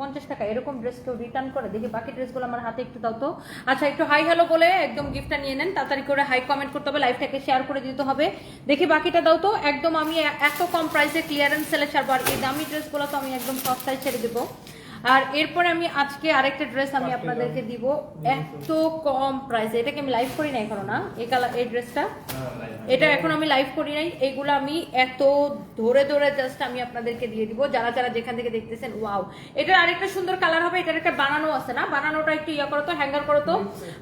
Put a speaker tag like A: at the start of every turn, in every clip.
A: পঞ্চাশ টাকা, এরকম ড্রেস কেউ রিটার্ন করে? দেখি বাকি ড্রেসগুলো আমার হাতে একটু দাও তো। আচ্ছা একটু হাই হ্যালো বলে একদম গিফটটা নিয়ে নেন, তাড়াতাড়ি করে হাই কমেন্ট করতে হবে লাইভটাকে শেয়ার করে দিতে হবে। দেখি বাকিটা দাও তো, একদম আমি এত কম প্রাইসে ক্লিয়ারেন্স সেলে ছাড়বো, আর এই দামি ড্রেসগুলো তো আমি একদম সস্তায় ছেড়ে দেবো। আর এরপরে আমি আজকে আরেকটা ড্রেস আমি আপনাদেরকে দিব। এত কম প্রাইসে এটাকে আমি লাইভ করি না এখনও না। এই কালার এই ড্রেসটা এটা এখন আমি লাইভ করি নাই। এইগুলো আমি এত ধরে ধরে জাস্ট আমি আপনাদেরকে দিয়ে দিব। যারা যারা যেখান থেকে দেখতেছেন ওয়াও এটার আরেকটা সুন্দর কালার হবে। এটার একটা বানানো আছে না? বানানোটা একটু ইয়া করো তো হ্যাঙ্গার করো তো।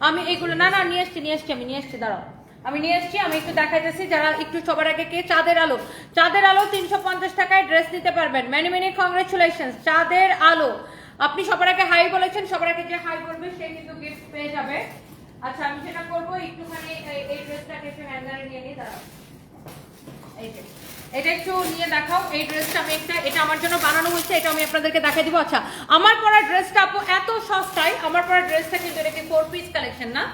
A: আমি এইগুলো না না নিয়ে আসছি নিয়ে আসছি আমি নিয়ে আসছি দাঁড়াও। আমি নিয়ে এসেছি, আমি একটু দেখাইতেছি যারা একটু সবার আগে কে? চাঁদের আলো। চাঁদের আলো তিনশো পঞ্চাশ টাকায় ড্রেস নিতে পারবেন। ম্যানি মেনি কংগ্রেচুলেশন চাঁদের আলো। আপনি সবার আগে হাই বলেছেন, সবার আগে যে হাই বলবে, সে কিন্তু গিফট পেয়ে যাবে। আচ্ছা আমি যেটা করব, একটুখানি এই- ড্রেসটাকে একটু হ্যান্ডারে নিয়ে নিই, দাঁড়াও। এই। এটা একটু নিয়ে দেখাও। এই ড্রেসটা আমি একটা এটা আমার জন্য বানানো হয়েছে এটা আমি আপনাদেরকে দেখাই দিব। আচ্ছা আমার পরা ড্রেসটা আপু এত সস্তায় আমার পরা ড্রেসটা কিন্তু এটা কি ফোর পিস কালেকশন না?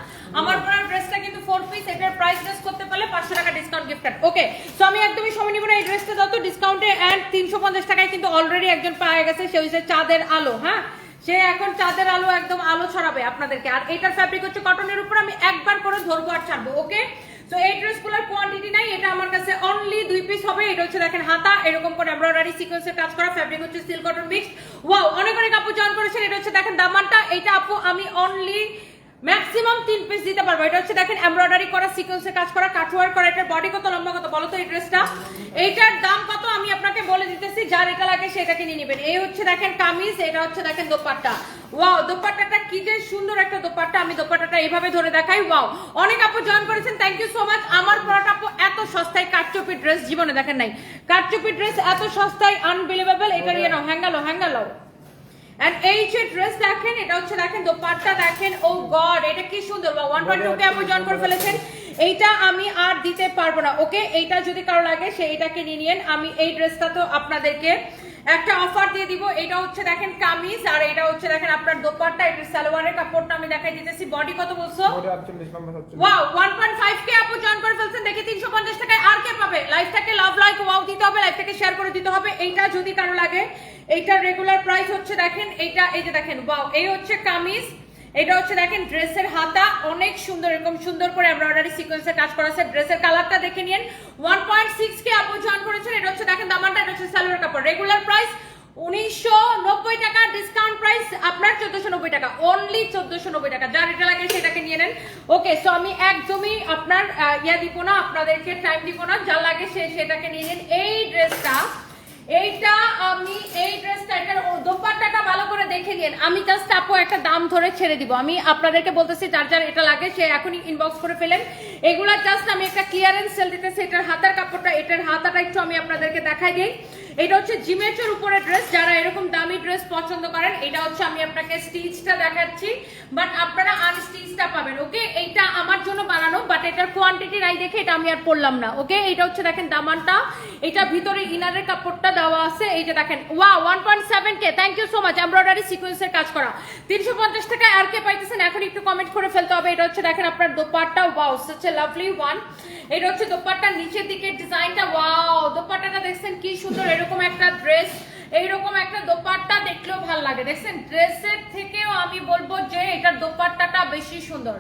A: আমার পরা ড্রেসটা কিন্তু ফোর পিস এটার প্রাইস ড্রেস করতে পারলে পাঁচশো টাকা ডিসকাউন্ট গিফট ওকে সো আমি একদমই সময় নিব না এই ড্রেসটা যত ডিসকাউন্টে অ্যান্ড তিনশো পঞ্চাশ টাকায় কিন্তু অলরেডি একজন পাওয়া গেছে সে হচ্ছে চাঁদের আলো হ্যাঁ? সে এখন চাঁদের আলো একদম আলো ছড়াবে আপনাদেরকে। আর এটার ফ্যাব্রিক হচ্ছে কটনের উপর আমি একবার করে ধরবো আর ছাড়বো ওকে তো এই ড্রেসগুলোর কোয়ান্টিটি নাই, এটা আমার কাছে অনলি দুই পিস হবে। এটা হচ্ছে দেখেন হাতা, এরকম করে এমব্রয়ডারি সিকোয়েন্সের কাজ করা ফ্যাব্রিক হচ্ছে সিল্ক কটন মিক্স ওয়াও অনেক অনেক আপু জয়েন করেছেন, এটা হচ্ছে দেখেন দামানটা। এটা আপু আমি অনলি ম্যাক্সিমাম তিন পিস দিতে পারব। এটা হচ্ছে দেখেন এমব্রয়ডারি করা সিকোয়েন্সের কাজ করা কাটওয়ার করা এটার বডি কত লম্বা কত বলো তো এই ড্রেসটা এইটার দাম কত আমি আপনাকে বলে দিতেছি যার এটা লাগে সেটাকে নিয়ে নেবেন। এই হচ্ছে দেখেন কামিজ এটা হচ্ছে দেখেন দোপাট্টা। ওয়াও দোপাট্টাটা কি যে সুন্দর একটা দোপাট্টা আমি দোপাট্টাটা এইভাবে ধরে দেখাই। ওয়াও অনেক আপু জয়েন করেছেন থ্যাংক ইউ সো মাচ আমার পরাটা আপু এত সস্তায় কাটচুপি ড্রেস জীবনে দেখেন নাই। কাটচুপি ড্রেস এত সস্তায় আনবিলিভেবল এটা নিয়ে নাও হ্যাঙ্গালো হ্যাঙ্গালো এন্ড এই যে ড্রেস দেখেন, এটা হচ্ছে দেখেন, দোপাট্টা দেখেন, ও গড, এটা কি সুন্দর, বা ওয়ান পয়েন্ট টুকে আপনি জয়েন করে ফেলেছেন, এইটা আমি আর দিতে পারব না ওকে এইটা যদি কারও লাগে, সে এটাকে নিয়ে নিন আমি এই ড্রেসটা তো আপনাদেরকে একটা অফার দিয়ে দিব এটা হচ্ছে দেখেন কামিজ আর এটা হচ্ছে দেখেন আপনার দোপাট্টা এটা সালোয়ারের কাপড়টা আমি দেখাই দিতেছি। বডি কত বলছো?
B: ওটা 48 পয়েন্ট ফাইভ
A: ওয়াও 1.5 কে আপু জয়েন করে ফেলছেন দেখি 350 টাকায় আর কে পাবে? লাইফটাকে লাভ লাইক ওয়াও দিতে হবে লাইফটাকে শেয়ার করে দিতে হবে এইটা যদি কারও লাগে। এইটার রেগুলার প্রাইস হচ্ছে দেখেন এইটা এই যে দেখেন ওয়াও এই হচ্ছে কামিজ। এটা হচ্ছে দেখেন, ড্রেসের হাতা অনেক সুন্দর, এরকম সুন্দর করে এমব্রয়ডারি সিকোয়েন্সের কাজ করা আছে। ড্রেসের কালারটা দেখে নিন 1.6 কে আপু জয়েন করেছেন, এটা হচ্ছে দেখেন দামানটা, এটা হচ্ছে সালোয়ার কাপড়। রেগুলার প্রাইস উনিশশো নব্বই টাকা ডিসকাউন্ট প্রাইস আপনার চোদ্দশো নব্বই টাকা। অনলি চোদ্দশো নব্বই টাকা। যার এটা লাগে সেটাকে নিয়ে নেন। ওকে সো আমি একদমই আপনার ইয়া দিব না, আপনাদেরকে টাইম দিব না। যার লাগে সে সেটাকে নিয়ে নেন। এই ড্রেসটা, এইটা আমি এই ড্রেসটা আমি জাস্ট আপু একটা দাম ধরে ছেড়ে দিব। আমি আপনাদেরকে বলতেছি, যার যার এটা লাগে, সে এখনই ইনবক্স করে ফেলেন। এগুলা জাস্ট আমি একটা ক্লিয়ারেন্স সেল দিতেছি, এটার হাতার কাপড়টা, এটার হাতাটা একটু আমি আপনাদেরকে দেখাই দিই। এটা হচ্ছে জিমেচের উপরে ড্রেস যারা এরকম দামি ড্রেস পছন্দ করেন, এটা হচ্ছে আমি আপনাকে স্টিচটা দেখাচ্ছি। বাট আপনারা আনস্টিচটা পাবেন ওকে এইটা আমার জন্য বানানো বাট এটার কোয়ান্টিটি নাই দেখে এটা আমি আর পড়লাম না ওকে এটা হচ্ছে দেখেন দামানটা। এটা ভিতরে ইনারের কাপড়টা দেওয়া আছে, এই দেখেন ওয়া one point seven K thank you so much embroidery সিকোয়েন্সের কাজ করা। তিনশো পঞ্চাশ টাকা আর কে পাইতেছেন? এখন একটু কমেন্ট করে ফেলতে হবে। এটা হচ্ছে দেখেন আপনার দোপাট্টা ওয়াও হচ্ছে লাভলি ওয়ান এটা হচ্ছে দোপাট্টার নিচের দিকে ডিজাইনটা ওয়াও দোপাট্টাটা দেখছেন কি সুন্দর, এরকম একটা ড্রেস এইরকম একটা দোপাট্টা দেখলেও ভালো লাগে। দেখছেন ড্রেসের থেকেও এটার দোপাট্টাটা বেশি সুন্দর।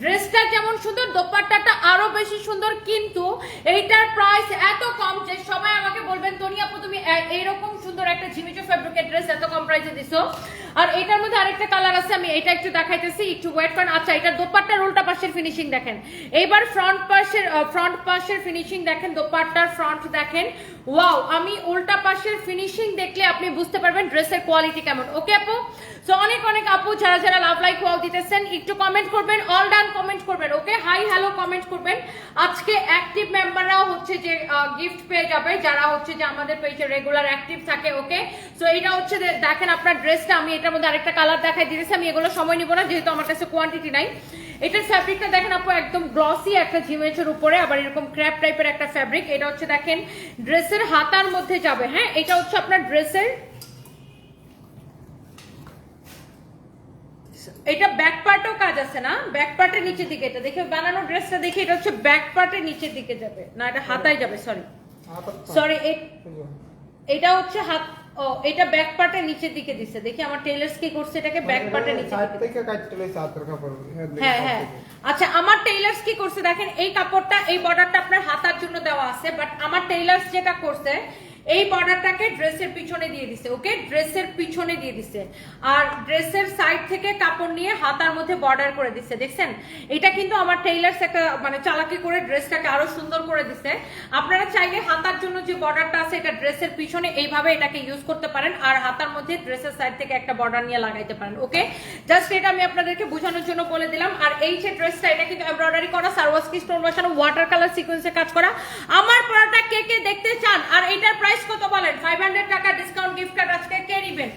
A: ড্রেসটা যেমন সুন্দর, দোপাট্টাটা আরও বেশি সুন্দর, কিন্তু এইটার প্রাইস এত কম যে সবাই আমাকে বলবেন, তনি আপু, তুমি এইরকম সুন্দর একটা ঝিমিচো ফেব্রিকের ড্রেস এত কম প্রাইসে দিছো? আর এটার মধ্যে আরেকটা কালার আছে, আমি এটা একটু দেখাইতেছি, একটু ওয়েট করেন। আচ্ছা এটার দোপাট্টার উল্টা পাশের ফিনিশিং দেখেন। এইবার ফ্রন্ট পাশের ফ্রন্ট পাশের ফিনিশিং দেখেন, দোপাট্টার ফ্রন্ট দেখেন। ওয়াও আমি উল্টা পাশের ফিনিশিং দেখলে আপনি বুঝতে পারবেন ড্রেসের কোয়ালিটি কেমন। ওকে আপু? সো অনেক অনেক আপু, যারা যারা লাভ লাইক ওয়াও দিতেছেন, একটু কমেন্ট করবেন অল ডান কমেন্ট করবেন ওকে হাই হ্যালো কমেন্ট করবেন। আজকে অ্যাক্টিভ মেম্বাররাও হচ্ছে যে গিফট পেয়ে যাবে, যারা হচ্ছে যে আমাদের পেজে রেগুলার অ্যাক্টিভ থাকে ওকে সো এটা হচ্ছে দেখেন আপনার ড্রেসটা আমি এটার মধ্যে আরেকটা কালার দেখাই দিয়েছি আমি এগুলো সময় নিব না, যেহেতু আমার কাছে কোয়ান্টিটি নাই। এটার ফ্যাব্রিকটা দেখেন আপু, একদম গ্লসি একটা জিমেজের উপরে, আবার এরকম ক্র্যাপ টাইপের একটা ফ্যাব্রিক এটা হচ্ছে দেখেন ড্রেসের হাতার মধ্যে যাবে হ্যাঁ? এটা হচ্ছে আপনার ড্রেসের এটা ব্যাক পার্টও কাজ আছে না? ব্যাক পার্টের নিচের দিকে এটা। দেখে বানানো ড্রেসটা দেখে এটা হচ্ছে ব্যাক পার্টের নিচের দিকে যাবে। না এটা হাতায় যাবে সরি সরি এটা হচ্ছে হাত ও এটা ব্যাক পার্টের নিচের দিকে দিছে। দেখি আমার টেলার্স কি করছে এটাকে ব্যাক পার্টের নিচে
B: সাইড থেকে কাটতে লইছে হাতের কাপড়।
A: হ্যাঁ হ্যাঁ আচ্ছা আমার টেইলার্স কি করছে? দেখেন এই কাপড়টা এই বর্ডারটা আপনার হাতার জন্য দেওয়া আছে বাট আমার টেইলার্স যেটা করছে এই বর্ডারটাকে ড্রেসের পিছনে দিয়ে দিছে ওকে ড্রেসের পিছনে দিয়ে দিছে। আর ড্রেসের সাইড থেকে কাপড় নিয়ে হাতার মধ্যে বর্ডার করে দিছে, দেখছেন? এটা কিন্তু আমার টেইলার্স একটা মানে চালাকি করে ড্রেসটাকে আরও সুন্দর করে দিছে। আপনারা চাইলে হাতার জন্য যে বর্ডারটা আছে, এটা ড্রেসের পিছনে এইভাবে এটাকে ইউজ করতে পারেন, আর হাতার মধ্যে ড্রেসের সাইড থেকে একটা বর্ডার নিয়ে লাগাইতে পারেন ওকে জাস্ট এটা আমি আপনাদেরকে বোঝানোর জন্য বলে দিলাম। আর এই যে ড্রেসটা এটা কিন্তু এমব্রয়ডারি করা সারওয়াসকি স্টোন বসানো ওয়াটার কালার সিকোয়েন্সে কাজ করা। আমার পড়াটা কে কে দেখতে আর এটার প্রাইস কত বলেন? ফাইভ হান্ড্রেড টাকা ডিসকাউন্ট গিফট কার্ড আজকে কে নিবেন?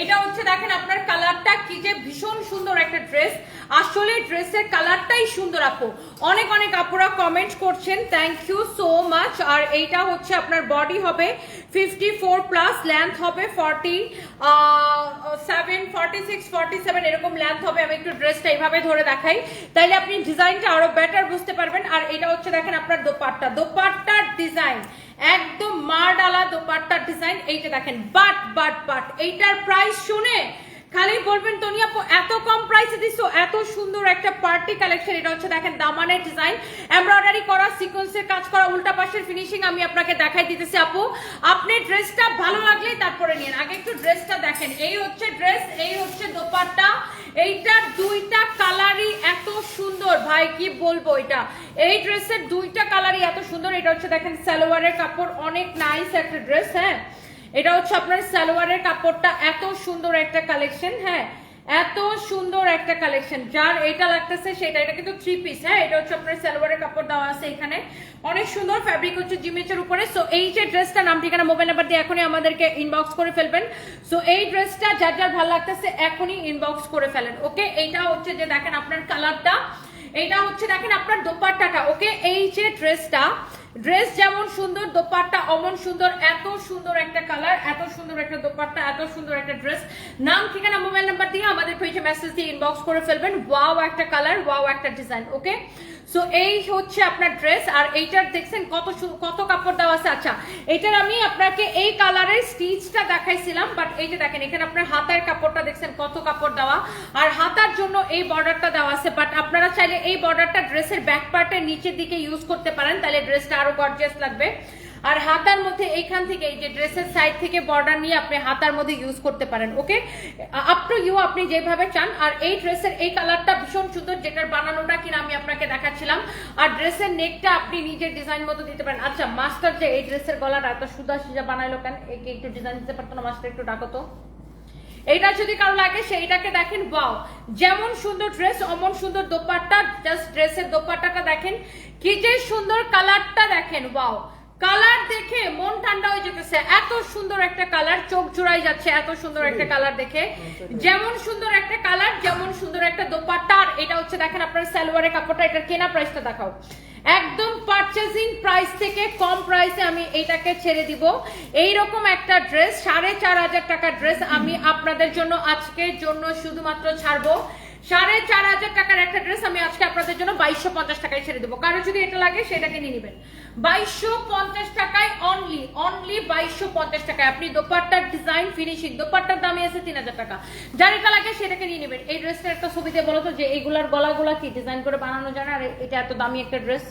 A: এটা হচ্ছে দেখেন আপনার কালারটা কি যে ভীষণ সুন্দর একটা ড্রেস আসলে ড্রেসের কালারটাই সুন্দর, আপু। অনেক অনেক আপুরা কমেন্ট করছেন থ্যাংক ইউ সো মাচ আর এইটা হচ্ছে আপনার বডি হবে ফিফটি ফোর প্লাস লেন্থ হবে forty seven forty six forty seven এরকম লেন্থ হবে। আমি একটু ড্রেসটা এইভাবে ধরে দেখাই। তাইলে আপনি ডিজাইনটা আরও বেটার বুঝতে পারবেন। আর এটা হচ্ছে দেখেন আপনার দোপাট্টা। দোপাট্টার ডিজাইন একদম মার ডালা দোপাট্টার ডিজাইন এইটা দেখেন বাট বাট বাট এইটার প্রাইস শুনে খালি বলবেন তনি আপু, এত কম প্রাইসে দিছো, এত সুন্দর একটা পার্টি কালেকশন এটা হচ্ছে দেখেন দামানের ডিজাইন এমব্রয়ডারি করা সিকোয়েন্সের কাজ করা, উল্টা পাশের ফিনিশিং আমি আপনাকে দেখাই দিতেছি আপু। আপনি ড্রেসটা ভালো লাগলেই তারপরে নিন। আগে একটু ড্রেসটা দেখেন। এই হচ্ছে ড্রেস এই হচ্ছে দোপাট্টা এইটার দুইটা কালারই এত সুন্দর। ভাই, কি বলব এটা? এই ড্রেসের দুইটা কালারই এত সুন্দর। এটা হচ্ছে দেখেন সালোয়ারের কাপড়, অনেক নাইস একটা ড্রেস হ্যাঁ? এটা হচ্ছে আপনার সালোয়ারের কাপড়টা। এত সুন্দর একটা কালেকশন হ্যাঁ? এত সুন্দর একটা কালেকশন যার এটা লাগতেছে, সেটা। এটা কিন্তু থ্রি পিস হ্যাঁ? এটা হচ্ছে আপনার সালোয়ারের কাপড় দেওয়া আছে এখানে। অনেক সুন্দর ফ্যাব্রিক হচ্ছে জিমেচের উপরে। সো এই যে ড্রেসটা নাম ঠিকানা মোবাইল নাম্বার দিয়ে এখনই আমাদেরকে ইনবক্স করে ফেলবেন। সো এই ড্রেসটা যার যার ভালো লাগতেছে, এখনই ইনবক্স করে ফেলেন ওকে এইটা হচ্ছে যে দেখেন আপনার কালারটা এইটা হচ্ছে দেখেন আপনার দোপাট্টাটা ওকে এই যে ড্রেসটা ড্রেস যেমন সুন্দর, দোপাট্টা অমন সুন্দর, এত সুন্দর একটা কালার এত সুন্দর একটা দোপাট্টা, এত সুন্দর একটা ড্রেস নাম, ঠিকানা মোবাইল নাম্বার দিয়ে আমাদের পেজে মেসেজ দিয়ে ইনবক্স করে ফেলবেন। ওয়াও একটা কালার ওয়াও একটা ডিজাইন ওকে সো এই হচ্ছে আপনার ড্রেস আর এইটার দেখছেন কত কত কাপড় দেওয়া আছে। আচ্ছা এটার আমি আপনাকে এই কালারের স্টিচটা দেখাইছিলাম বাট এই যে দেখেন, এখানে আপনার হাতের কাপড়টা দেখছেন কত কাপড় দেওয়া। আর হাতার জন্য এই বর্ডারটা দেওয়া আছে বাট আপনারা চাইলে এই বর্ডারটা ড্রেসের ব্যাক পার্টের নিচের দিকে ইউজ করতে পারেন, তাহলে ড্রেসটা আরও গর্জিয়াস লাগবে। আর হাতার মধ্যে এইখান থেকে, এই যে ড্রেসের সাইড থেকে বর্ডার নিয়ে আপনি হাতার মধ্যে ইউজ করতে পারেন ওকে আপ টু ইউ আপনি যেভাবে চান, আর এই ড্রেসের এই কালারটা ভীষণ সুন্দর, যেটার বানানোটা কিনা আমি আপনাকে দেখাচ্ছিলাম। আর ড্রেসের নেকটা আপনি নিজের ডিজাইন মতো দিতে পারেন। আচ্ছা মাস্টার যে এই ড্রেসের গলাটা এত সুদা সিজা বানাইলো কেন? একে একটু ডিজাইন দিতে পারতো না মাস্টার একটু ডাকো তো। এইটা যদি কারও লাগে, সেইটাকে দেখেন ওয়াও যেমন সুন্দর ড্রেস অমন সুন্দর দোপাট্টা জাস্ট ড্রেসের দোপাট্টাটা দেখেন। কি যে সুন্দর কালারটা দেখেন ওয়াও কালার দেখে মন ঠান্ডা হয়ে যেতেছে। এত সুন্দর একটা কালার চোখ জুড়াই যাচ্ছে এত সুন্দর একটা কালার দেখে। যেমন সুন্দর একটা কালার যেমন সুন্দর একটা দোপাট্টা। আর এটা হচ্ছে দেখেন আপনার সালোয়ারের কাপড়টা এটার কেনা প্রাইসটা দেখাও। একদম পারচেজিং প্রাইস থেকে কম প্রাইসে আমি এটাকে ছেড়ে দিব। এই রকম একটা ড্রেস সাড়ে চার হাজার টাকার ড্রেস আমি আপনাদের জন্য আজকের জন্য শুধুমাত্র ছাড়বো। সাড়ে চার হাজার টাকার একটা ড্রেস আমি আজকে আপনাদের জন্য বাইশশো পঞ্চাশ টাকায় ছেড়ে দেবো। কারও যদি এটা লাগে, সেটাকে নিয়ে নেবেন। বাইশশো পঞ্চাশ টাকায় অনলি অনলি বাইশশো পঞ্চাশ টাকায়। আপনি দোপাট্টার ডিজাইন ফিনিশিং দোপাট্টার দামে আছে তিন হাজার টাকা। যার এটা লাগে, সেটাকে নিয়ে নেবেন। এই ড্রেসটার একটা ছবিতে বলো তো যে এইগুলার গলাগুলা কি? ডিজাইন করে বানানো যায় না? আর এটা এত দামি একটা ড্রেস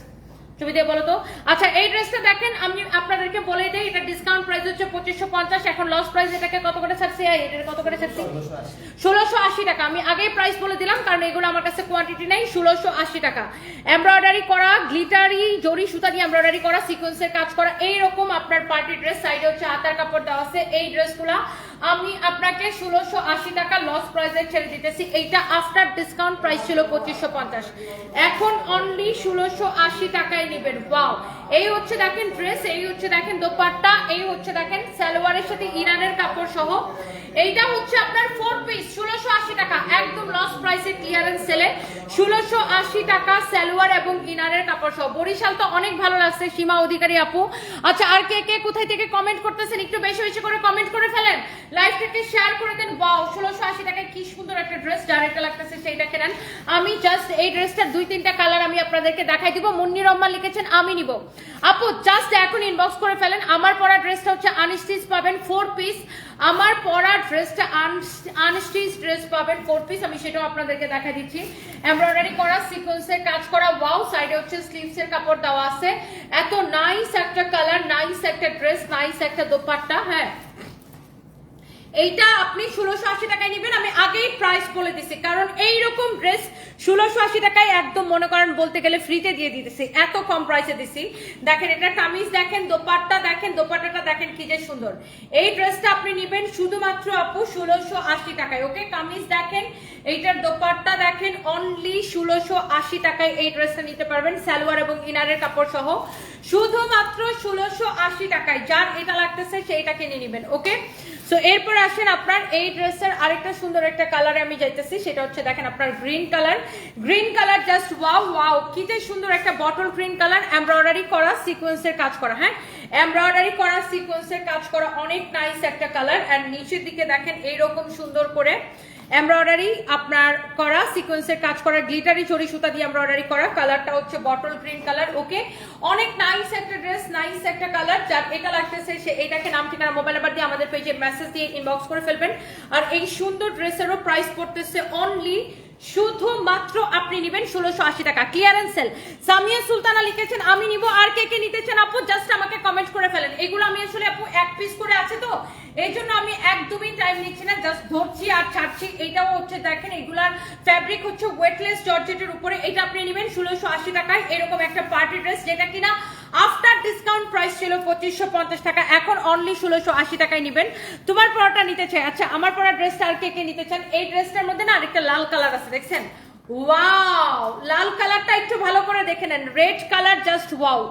A: ছবি দিয়ে বলো তো? আচ্ছা এই ড্রেসটা দেখেন, আমি আপনাদেরকে বলে দিই, এটা ডিসকাউন্ট প্রাইস হচ্ছে পঁচিশশো পঞ্চাশ, এখন লস প্রাইস এটাকে কত করে ছাড়ছি? এটার কত করে ছাড়ছি? ষোলোশো আশি টাকা। আমি আগেই প্রাইস বলে দিলাম, কারণ এগুলো আমার কাছে কোয়ান্টিটি নেই, ষোলোশো আশি টাকা। এমব্রয়ডারি করা গ্লিটারি জরি সুতা দিয়ে এমব্রয়ডারি করা সিকোয়েন্সের কাজ করা, এইরকম আপনার পার্টি ড্রেস সাইডে হচ্ছে হাতার কাপড় দেওয়া আছে, এই ড্রেসগুলা আমি আপনাকে ষোলোশো আশি টাকা লস প্রাইসে ছেড়ে দিতেছি। এইটা আফটার ডিসকাউন্ট প্রাইস ছিল পঁচিশশো পঞ্চাশ। এখন অনলি ষোলোশো আশি টাকায় নেবেন। ওয়াও এই হচ্ছে দেখেন ড্রেস এই হচ্ছে দেখেন দোপাট্টা, এই হচ্ছে দেখেন সালোয়ারের সাথে ইরানের কাপড় সহ। এইটা হচ্ছে আপনার ফোর পিস ষোলোশো আশি টাকা। একদম লস প্রাইসে ক্লিয়ারেন্স সেলে ষোলোশো আশি টাকা সালোয়ার এবং ইনারের কাপড় সহ। বরিশাল তো অনেক ভালো লাগছে, সীমা অধিকারী আপু। আচ্ছা আর কে কে কোথায় থেকে কমেন্ট করতেছেন? একটু বেশি বেশি করে কমেন্ট করে ফেলেন। লাইভটাকে শেয়ার করে দেন। বাও ষোলোশো আশি টাকায় কি সুন্দর একটা ড্রেস এটা লাগতেছে, সেইটা কেনেন। আমি জাস্ট এই ড্রেসটার দুই, তিনটা কালার আমি আপনাদেরকে দেখাই দিব। মুন্নি রহমান লিখেছেন, আমি নিব। আপু জাস্ট এখন ইনবক্স করে ফেলেন। আমার পরা ড্রেসটা হচ্ছে আনস্টিচ পাবেন ফোর পিস আমার পরা ড্রেসটা আনস্টিচ ড্রেস পাবেন ফোর পিস আমি সেটাও আপনাদেরকে দেখা দিচ্ছি। এমব্রয়ডারি করা সিকোয়েন্সের কাজ করা। ওয়াও সাইডে হচ্ছে স্লিভস এর কাপড় দেওয়া আছে। এত নাইস একটা কালার নাইস একটা ড্রেস নাইস একটা দোপাট্টা হ্যাঁ। এইটা আপনি ষোলোশো আশি টাকায় নেবেন, আমি আগেই প্রাইস বলে দিছি। কারণ এইরকম ড্রেস ষোলোশো আশি টাকায় একদম মনে করেন বলতে গেলে ফ্রিতে দিয়ে দিতেছি। এত কম প্রাইসে দিছি। দেখেন, এটা কামিজ দেখেন, দোপাট্টা দেখেন, দোপাট্টাটা দেখেন, কি যে সুন্দর। এই ড্রেসটা আপনি নেবেন শুধুমাত্র আপু ষোলোশো আশি টাকায়, ওকে? কামিজ দেখেন, এইটার দোপাট্টা দেখেন অনলি ষোলোশো আশি টাকায় এই ড্রেসটা নিতে পারবেন, সালোয়ার এবং ইনারের কাপড় সহ। শুধুমাত্র ষোলোশো আশি টাকায়, যার এটা লাগতেছে সেইটা কিনে নেবেন, ওকে? সো এরপর আসেন আপনার এই ড্রেসের আরেকটা সুন্দর একটা কালারে আমি যাইতেছি, সেটা হচ্ছে দেখেন আপনার green colour. Green colour just wow wow কি যে সুন্দর একটা বটল গ্রিন কালার এমব্রয়ডারি করা সিকোয়েন্সের কাজ করা হ্যাঁ? এমব্রয়ডারি করা সিকোয়েন্সের কাজ করা অনেক নাইস একটা কালার। অ্যান্ড নিচের দিকে দেখেন এইরকম সুন্দর করে এমব্রয়ডারি আপনার করা সিকোয়েন্সের কাজ করা গ্লিটারি চড়ি সুতা দিয়ে এমব্রয়ডারি করা কালারটা হচ্ছে বটল গ্রিন কালার ওকে অনেক নাইস একটা ড্রেস নাইস একটা কালার যার এটা লাগতেছে সে এটাকে নাম ঠিকানা মোবাইল নাম্বার দিয়ে আমাদের পেজে মেসেজ দিয়ে ইনবক্স করে ফেলবেন। আর এই সুন্দর ড্রেসেরও প্রাইস পড়তেছে অনলি শুধুমাত্র আপনি নেবেন ষোলোশো আশি টাকা। ক্লিয়ারেন্স সেল সামিয়া সুলতানা লিখেছেন, আমি নিব আর কে কে নিতে চান আপু? জাস্ট আমাকে কমেন্ট করে ফেলেন। এগুলো আমি আসলে আপু এক পিস করে আছে তো? এই জন্য আমি একদমই টাইম নিচ্ছি না জাস্ট ধরছি আর ছাড়ছি। এটাও হচ্ছে, দেখেন, এগুলার ফ্যাব্রিক হচ্ছে ওয়েটলেস জর্জেটের উপরে। এটা আপনি নেবেন ষোলোশো আশি টাকায়। এরকম একটা পার্টি ড্রেস যেটা কিনা আফটার ডিসকাউন্ট প্রাইস ছিল পঁচিশশো পঞ্চাশ টাকা। এখন অনলি ষোলোশো আশি টাকায় নেবেন। তোমার পরাটা নিতে চাই। আচ্ছা আমার পরা ড্রেসটা আর কে কে নিতে চান? এই ড্রেসটার মধ্যে না আরেকটা লাল কালার আছে, দেখছেন? ওয়াও লাল কালারটা একটু ভালো করে দেখে নেন। রেড কালার জাস্ট ওয়াও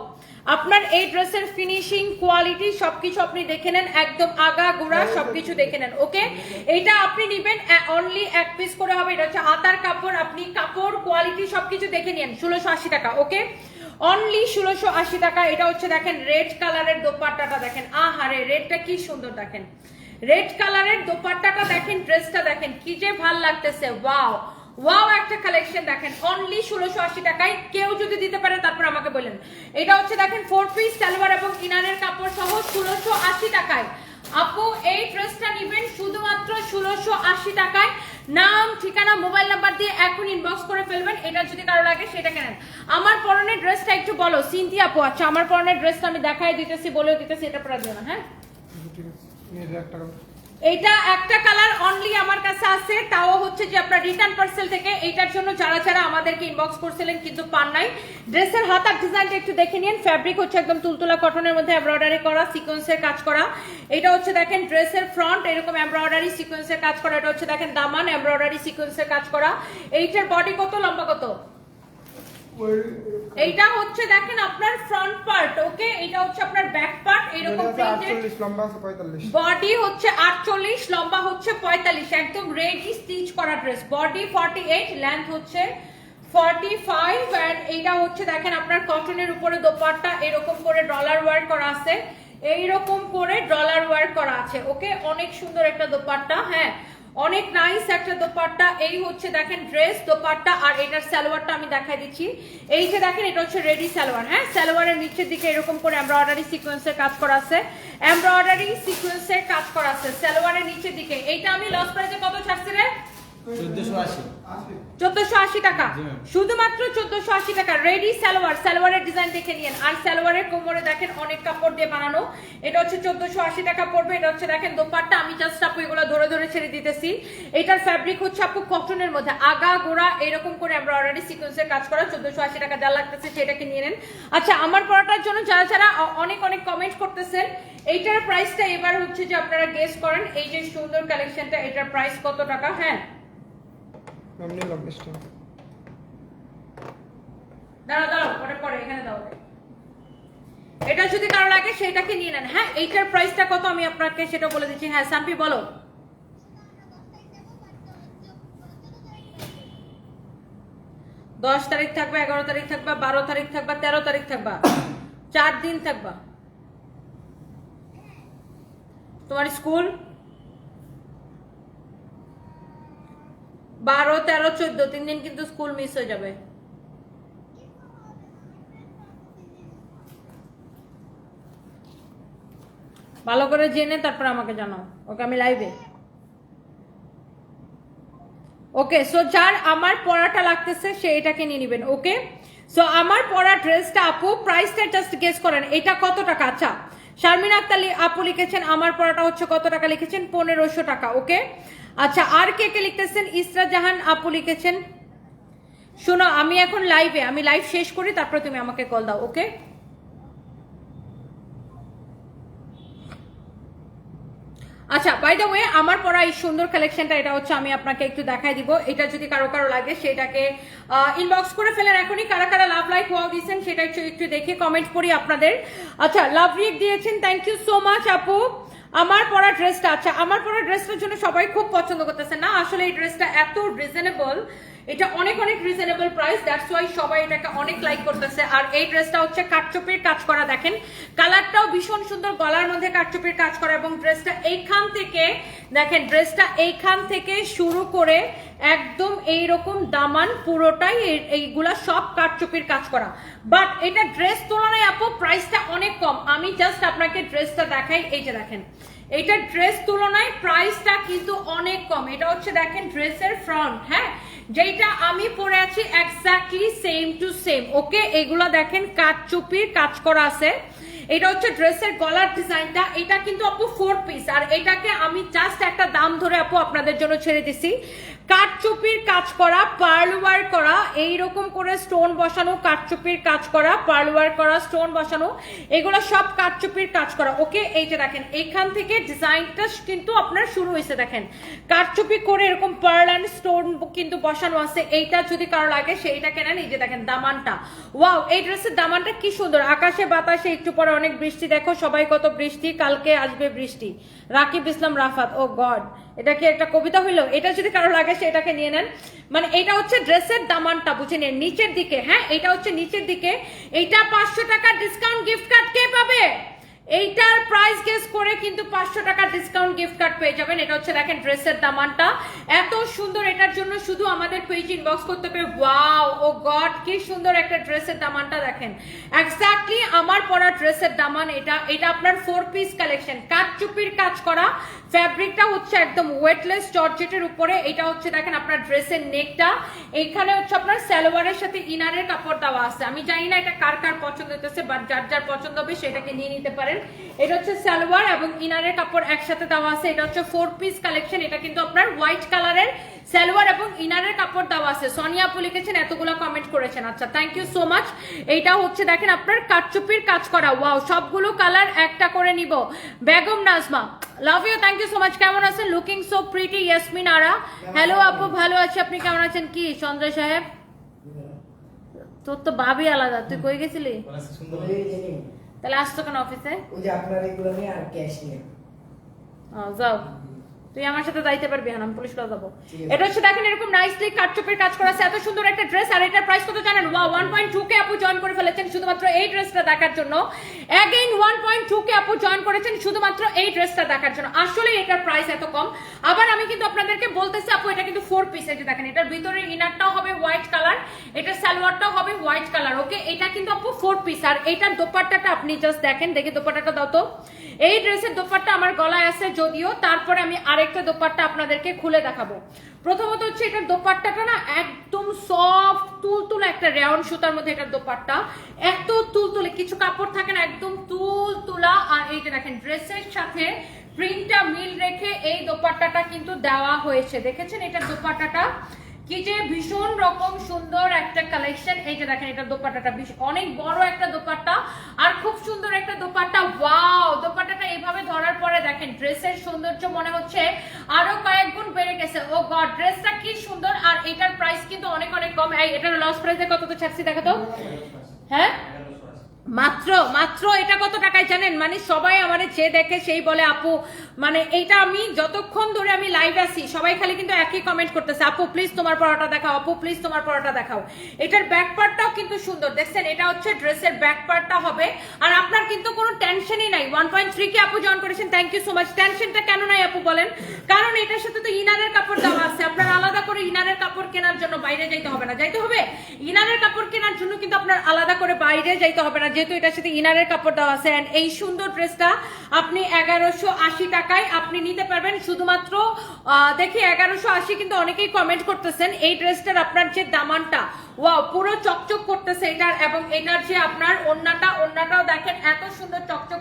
A: আপনার এই ড্রেসের ফিনিশিং কোয়ালিটি সবকিছু আপনি দেখে নেন, একদম আগা গোড়া সবকিছু দেখে নেন, ওকে? এটা আপনি নিবেন অনলি এক পিস করে হবে, এটা হচ্ছে হাতার কাপড়, আপনি কাপড় কোয়ালিটি সবকিছু দেখে নেন ষোলোশো আশি টাকা, ওকে? অনলি ষোলোশো আশি টাকা, এটা হচ্ছে দেখেন রেড কালারের দোপাট্টাটা দেখেন আহারে রেডটা কি সুন্দর দেখেন। রেড কালারের দোপাট্টাটা দেখেন ড্রেসটা দেখেন, কি যে ভালো লাগতেছে ওয়াও ওয়াও, একটা কালেকশন দেখেন। অনলি ষোলোশো আশি টাকায় কেউ যদি দিতে পারে, তারপর আমাকে বলেন। এটা হচ্ছে দেখেন ফোর পিস সালোয়ার এবং ইনারের কাপড় সহ ষোলোশো আশি টাকায়। আপু, এই ড্রেসটা নিবেন শুধুমাত্র ষোলোশো আশি টাকায়। নাম, ঠিকানা মোবাইল নাম্বার দিয়ে এখন ইনবক্স করে ফেলবেন। এটা যদি কারও লাগে, সেটা কেনেন। আমার পরনের ড্রেসটা একটু বলো। সিনথি আপু আচ্ছা আমার পরনের ড্রেসটা আমি দেখাই দিতেছি, বলেও দিতেছি, এটা পরা না হ্যাঁ?
B: যা একটা কালার।
A: অনলি আমার কাছে আছে, তাও হচ্ছে যে আপনার রিটার্ন পার্সেল থেকে এইটার জন্য যারা যারা আমাদেরকে ইনবক্স করছিলেন কিন্তু পান নাই। ড্রেসের হাতার ডিজাইনটা একটু দেখে নিন। ফ্যাব্রিক হচ্ছে একদম তুলতুলা কটনের মধ্যে এমব্রয়ডারি করা সিকোয়েন্সের কাজ করা। এটা হচ্ছে দেখেন ড্রেসের ফ্রন্ট এরকম এমব্রয়ডারি সিকোয়েন্সের কাজ করা। এটা হচ্ছে দেখেন দামান এমব্রয়ডারি সিকোয়েন্সের কাজ করা। এইটার বডি কত, লম্বা কত? এইটা হচ্ছে দেখেন আপনার ফ্রন্ট পার্ট ওকে এটা হচ্ছে আপনার ব্যাক পার্ট এরকম প্রিন্টেড
B: লম্বা আছে 45
A: বডি হচ্ছে আটচল্লিশ লম্বা হচ্ছে পঁয়তাল্লিশ। একদম রেডি স্টিচ করা dress body forty eight length হচ্ছে ফর্টি ফাইভ অ্যান্ড এইটা হচ্ছে দেখেন আপনার কটনের উপরে দোপাট্টা এরকম করে ডলার ওয়ার্ক করা আছে। এইরকম করে ডলার ওয়ার্ক করা আছে ওকে অনেক সুন্দর একটা দোপাট্টা হ্যাঁ? অনেক নাইস একটা দোপাট্টা। এই হচ্ছে দেখেন ড্রেস দোপাট্টা আর এটার সালোয়ারটা আমি দেখাই দিচ্ছি। এই যে দেখেন, এটা হচ্ছে রেডি সালোয়ার হ্যাঁ? সালোয়ারের নিচের দিকে এরকম করে এমব্রয়ডারি সিকোয়েন্সের কাজ করা আছে। এমব্রয়ডারি সিকোয়েন্সের কাজ করা আছে, সালোয়ারের নিচের দিকে। এইটা আমি লস প্রাইসে কত ছাড়ছি রে?
C: চোদ্দশো আশি।
A: টাকা। শুধুমাত্র চোদ্দশো আশি টাকা। রেডি সালোয়ার। সালোয়ারের ডিজাইন দেখে নিন আর সালোয়ারের কোমরে দেখেন অনেক কাপড় দিয়ে বানানো। এটা হচ্ছে চোদ্দশো আশি টাকা পড়বে। এটা হচ্ছে দেখেন দোপাট্টা। আমি জাস্ট আপু এগুলো ধরে ধরে ছেড়ে দিতেছি। এটার ফ্যাব্রিক হচ্ছে আপু কটনের মধ্যে। আগা গোড়া এরকম করে এমব্রয়ডারি সিকোয়েন্সের কাজ করা চোদ্দশো আশি টাকা যা লাগতেছে সেটাকে নিয়ে নেন। আচ্ছা আমার পড়াটার জন্য যারা যারা অনেক অনেক কমেন্ট করতেছেন এইটার প্রাইসটা এবার হচ্ছে যে আপনারা গেস করেন। এই যে সুন্দর কালেকশনটা এটার প্রাইস কত টাকা? হ্যাঁ?
B: নিলাম লিস্টে
A: দাঁড়াও দাঁড়াও, পরে পরে, এখানে দাও এটা যদি কারও লাগে সেটাকে নিয়ে নেন। হ্যাঁ এইটার প্রাইসটা কত আমি আপনাকে সেটা বলে দিচ্ছি। হ্যাঁ সাম্পি বলো। দশ তারিখ থাকবা, এগারো তারিখ থাকবা, বারো তারিখ থাকবা, তেরো তারিখ থাকবা, চার দিন থাকবা। তোমার স্কুল? বারো, তেরো, চোদ্দ, তিন দিন কিন্তু স্কুল মিস হয়ে যাবে। ভালো করে জেনে তারপর আমাকে জানাও। ওকে, আমি লাইভে ওকে সো যার আমার পড়াটা লাগতেছে, সে এটাকে নিয়ে নেবেন, ওকে? সো আমার পড়া ড্রেসটা আপু প্রাইসটা জাস্ট গেস করেন, এটা কত টাকা? আচ্ছা শারমিন আক্তার আপু লিখেছেন, আমার পড়াটা হচ্ছে কত টাকা? লিখেছেন, পনেরোশো টাকা। ওকে? আচ্ছা আর কে কে লিখতেছেন? ইসরা জাহান আপু লিখেছেন, শোনো, আমি এখন লাইভে আমি লাইভ শেষ করি, তারপর তুমি আমাকে কল দাও। ওকে? আচ্ছা বাই দ্য ওয়ে আমার পরা এই সুন্দর কালেকশনটা এটা হচ্ছে আমি আপনাকে একটু দেখাই দিব। এটা যদি কারও কারও লাগে, সেটাকে ইনবক্স করে ফেলেন এখনই। কারা কারা লাভ লাইক ওয়াও দিয়েছেন, সেটা একটু একটু দেখে কমেন্ট করি আপনাদের। আচ্ছা লাভ রিক দিয়েছেন থ্যাংক ইউ সো মাচ আপু। আমার পরা ড্রেসটা আচ্ছা আমার পরা ড্রেসটার জন্য সবাই খুব পছন্দ করতেছে না? আসলে এই ড্রেসটা এত রিজনেবল এটা অনেক অনেক রিজনেবল প্রাইস দ্যাটস ওয়াই সবাই এটাকে অনেক লাইক করতেছে। আর এই ড্রেসটা হচ্ছে কাটচুপির কাজ করা, দেখেন। কালারটাও ভীষণ সুন্দর, গলার মধ্যে কাটচুপির কাজ করা এবং ড্রেসটা এইখান থেকে, দেখেন ড্রেসটা এইখান থেকে শুরু করে একদম এইরকম দামান পুরোটাই এইগুলা সব কাটচুপির কাজ করা। বাট এটা ড্রেস তুলনায় আপু প্রাইসটা অনেক কম। আমি জাস্ট আপনাকে ড্রেসটা দেখাই, এই যে দেখেন। এটা ড্রেস তুলনায় প্রাইসটা কিন্তু অনেক কম। এটা হচ্ছে, দেখেন ড্রেসের ফ্রন্ট হ্যাঁ? যেটা আমি পরে আছি exactly same to same okay এগুলা দেখেন কাজ চুপির কাজ করা আছে। এটা হচ্ছে ড্রেসের গলার ডিজাইনটা। এটা কিন্তু আপু ফোর পিস আর এটাকে আমি জাস্ট একটা দাম ধরে আপু আপনাদের জন্য ছেড়ে দিছি। কাঠচুপির কাজ করা পার্ল ওয়ার করা এই রকম করে স্টোন বসানো, কাঠচুপির কাজ করা পার্ল ওয়ার করা স্টোন বসানো, এগুলো সব কাঠচুপির কাজ করা। ওকে, এই যে দেখেন, এইখান থেকে ডিজাইনটা কিন্তু আপনার শুরু হয়েছে, দেখেন। কাঠচুপি করে এরকম পার্ল অ্যান্ড স্টোন কিন্তু বসানো আছে, এইটা যদি কারও লাগে, সেইটা কেনেন, এই যে দেখেন, দামানটা। ওয়াও, এই ড্রেসের দামানটা কি সুন্দর, আকাশে বাতাসে, একটু পরে অনেক বৃষ্টি, দেখো সবাই কত বৃষ্টি, কালকে আসবে বৃষ্টি। রাকিব ইসলাম রাফাত, ও গড। এটা কি একটা কবিতা হইল? এটা যদি কারও লাগে সেটাকে নিয়ে নেন। মানে এটা হচ্ছে ড্রেসের দামানটা, বুঝে নেন, নিচের দিকে হ্যাঁ? এটা হচ্ছে নিচের দিকে। এইটা পাঁচশো টাকা ডিসকাউন্ট গিফট কার্ড কে পাবে? এইটার প্রাইস গেস করে কিন্তু পাঁচশো টাকা ডিসকাউন্ট গিফট কার্ড পেয়ে যাবেন। এটা হচ্ছে দেখেন ড্রেসের দামানটা। এত সুন্দর এটার জন্য শুধু আমাদের পেজ ইনবক্স করতে হবে। ওয়াও ও গড কি সুন্দর একটা ড্রেসের দামানটা দেখেন। এক্স্যাক্টলি আমার পরা ড্রেসের দামান এটা। এটা আপনার ফোর পিস কালেকশন কাজ চুপির কাজ করা। ফ্যাব্রিকটা হচ্ছে একদম ওয়েটলেস জর্জেটের উপরে। এটা হচ্ছে দেখেন আপনার ড্রেসের নেকটা এখানে হচ্ছে আপনার সালোয়ারের সাথে ইনারের কাপড় দেওয়া আছে। আমি জানি না এটা কার কার পছন্দ হতেছে বাট যার যার পছন্দ হবে সেটাকে নিয়ে নিতে পারেন। এটা হচ্ছে সালোয়ার এবং ইনারের কাপড় একসাথে দেওয়া আছে। এটা হচ্ছে ফোর পিস কালেকশন এটা কিন্তু আপনার হোয়াইট কালারের সালোয়ার এবং ইনারের কাপড় দেওয়া আছে। সোনিয়া আপু লিখেছেন, এতগুলো কমেন্ট করেছেন। আচ্ছা থ্যাংক ইউ সো মাচ এইটা হচ্ছে, দেখেন আপনার কাটচুপির কাজ করা। ওয়াও সবগুলো কালার একটা করে নিব। Begum Najma love you thank you so much কেমন আছেন? Looking so pretty Yasmin Ara hello আপু, ভালো আছি। আপনি কেমন আছেন? কি, সঞ্জয় সাহেব? তোর তো ভাবি আলাদা। তুই কই গেছিলি? তাহলে আসতো কেন অফিসে
C: ওই যে আপনার এগুলো নিয়ে আর ক্যাশ নিয়ে
A: যাও। তুই আমার সাথে যাইতে পারবি হ্যাঁ আমি পুলিশ যাব। এটা হচ্ছে দেখেন এরকম নাইসলি কাটচুপের কাজ করা আছে এত সুন্দর একটা ড্রেস আর এটার প্রাইস কত জানেন? ওয়া ওয়ান পয়েন্ট টু কে আপু জয়েন করে ফেলেছেন শুধুমাত্র এই ড্রেসটা দেখার জন্য। Again one point two K আপু জয়েন করেছেন শুধুমাত্র এই ড্রেসটা দেখার জন্য। আসলে এটার প্রাইস এত কম। আবার আমি কিন্তু আপনাদেরকে বলতেছি আপু এটা কিন্তু ফোর পিস এই যে দেখেন এটার ভিতরে ইনারটাও হবে হোয়াইট কালার এটার সালোয়ারটাও হবে হোয়াইট কালার ওকে এটা কিন্তু আপু ফোর পিস আর এটার দোপাট্টাটা আপনি জাস্ট দেখেন দেখে দোপাট্টাটা দাও তো। এই ড্রেসের দোপাট্টা আমার গলায় আছে, যদিও তারপরে আমি আরেকটা দোপাট্টা আপনাদেরকে খুলে দেখাবো। প্রথমত হচ্ছে এটার দোপাট্টাটা না একদম সফট তুলতুলে একটা রেয়ন সুতার মধ্যে এটার দোপাট্টা। এত তুলতুলে, কিছু কাপড় থাকে না, একদম তুলতুলা। আর এই যে দেখেন ড্রেসের সাথে প্রিন্টটা মিল রেখে এই দোপাট্টাটা কিন্তু দেওয়া হয়েছে। দেখেছেন এটার দোপাট্টাটা? কি যে ভীষণ রকম সুন্দর একটা কালেকশন এই যে দেখেন এটা দোপাট্টাটা অনেক বড় একটা দোপাট্টা। আর খুব সুন্দর একটা দোপাট্টা। ওয়াও! দোপাট্টাটা এইভাবে ধরার পরে দেখেন, ড্রেসের সৌন্দর্য মনে হচ্ছে। আরও কয়েক গুণ বেড়ে গেছে। ও গড, ড্রেসটা কি সুন্দর। আর এটার প্রাইস কিন্তু অনেক অনেক কম। এটার লস প্রাইসে কত তো ছাড়ছি, দেখো তো? হ্যাঁ? মাত্র মাত্র এটা কত টাকায় জানেন? মানে সবাই আমার যে দেখে সেই বলে, আপু মানে এইটা আমি যতক্ষণ ধরে আমি লাইভ আছি, সবাই খালি কিন্তু একই কমেন্ট করতেছে, আপু প্লিজ তোমার পরোটা দেখাও, আপু প্লিজ তোমার পরোটা দেখাও। এটার ব্যাক পার্টটাও কিন্তু সুন্দর। দেখছেন, এটা হচ্ছে ড্রেসের ব্যাক পার্টটা হবে, আর আপনার কিন্তু কোনো টেনশনই নাই। ওয়ান পয়েন্ট থ্রি কে আপু জয়েন করেছেন থ্যাংক ইউ সো মাচ টেনশনটা কেন নাই আপু বলেন? কারণ এটার সাথে তো ইনারের কাপড় দেওয়া আছে, আপনার আলাদা করে ইনারের কাপড় কেনার জন্য বাইরে যাইতে হবে না। যাইতে হবে? ইনারের কাপড় কেনার জন্য কিন্তু আপনার আলাদা করে বাইরে যাইতে হবে না। যেহেতু এটার সাথে ইনারের কাপড় দেওয়া আছে অ্যান্ড এই সুন্দর ড্রেসটা আপনি এগারোশো আশি টাকায় আপনি নিতে পারবেন। শুধুমাত্র দেখি এগারোশো আশি কিন্তু অনেকেই কমেন্ট করতেছেন, এই ড্রেসটার আপনার যে দামানটা ওয়াও পুরো চকচক করতেছে এটার, এবং এটার যে আপনার ওন্নাটা ওন্নাটাও দেখেন, এত সুন্দর চকচক